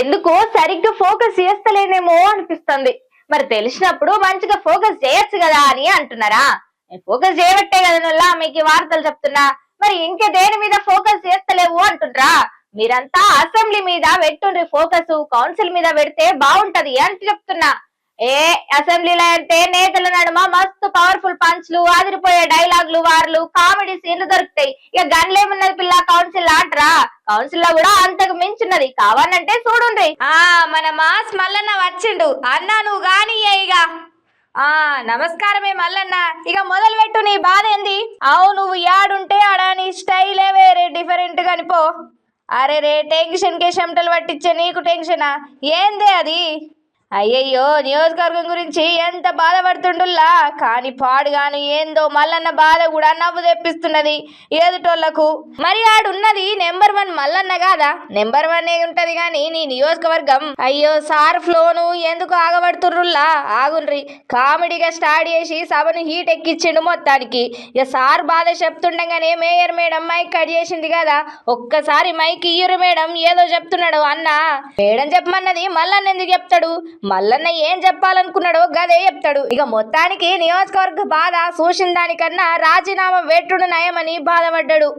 ఎందుకో సరిగ్గా ఫోకస్ చేస్తలేనేమో అనిపిస్తుంది. మరి తెలిసినప్పుడు మంచిగా ఫోకస్ చేయొచ్చు కదా అని అంటున్నారా? ఫోకస్ చేయబట్టే కదా మీకు వార్తలు చెప్తున్నా. మరి ఇంకా దేని మీద ఫోకస్ చేస్తలేవు అంటుండ్రా? మీరంతా అసెంబ్లీ మీద పెట్టుండ్రి ఫోకస్ కౌన్సిల్ మీద పెడితే బాగుంటది అని చెప్తున్నా. ఏ అసెంబ్లీలో అంటే నేతల నడుమ మస్తు పవర్ఫుల్ పంచ్లు అదిరిపోయే డైలాగులు వార్లు కామెడీ సీన్లు దొరుకుతాయి. ఇక గన్లేమున్నది పిల్ల కౌన్సిల్ ఆటరా కౌన్సిల్లో కూడా అంతకు మించినది కావాలంటే చూడుండ్రి. ఆ మన మాస్ మల్లన్న వచ్చిండు. అన్నా నువ్వు గాని ఇక ఆ నమస్కారమే మల్లన్న. ఇక మొదలు పెట్టు నీ బాధ ఏంది? అవు నువ్వు యాడుంటే ఆడ నీ స్టైలే వేరే డిఫరెంట్ కనిపో అరే రే టెన్షన్ కే చెమటలు పట్టించే నీకు టెన్షనా? ఏందే అది? అయ్యయ్యో నియోజకవర్గం గురించి ఎంత బాధపడుతుండుల్లా? కానీ పాడుగాను ఏందో మల్లన్న బాధ కూడా నవ్వు తెప్పిస్తున్నది ఏదుటోళ్ళకు? మరి ఆడున్నది నెంబర్ వన్ మల్లన్న కాదా? నెంబర్ వన్ ఉంటది కానీ నీ నియోజకవర్గం. అయ్యో సార్ ఫ్లోను ఎందుకు ఆగబడుతుర్రుల్లా? ఆగుండ్రి. కామెడీగా స్టార్ట్ చేసి సభను హీట్ ఎక్కిచ్చిండు మొత్తానికి. ఇక సార్ బాధ చెప్తుండగానే మేయర్ మేడం మైక్ కట్ చేసింది కదా. ఒక్కసారి మైక్ ఇయ్యరు మేడం ఏదో చెప్తున్నాడు అన్న. మేడం చెప్పమన్నది మల్లన్న ఎందుకు చెప్తాడు? మల్లన్న ఏం చెప్పాలనుకున్నాడో గదే చెప్తాడు. ఇక మొత్తానికి నియోజకవర్గ బాధ చూసిన దానికన్నా రాజీనామా వెట్టుడు నయమని బాధపడ్డాడు.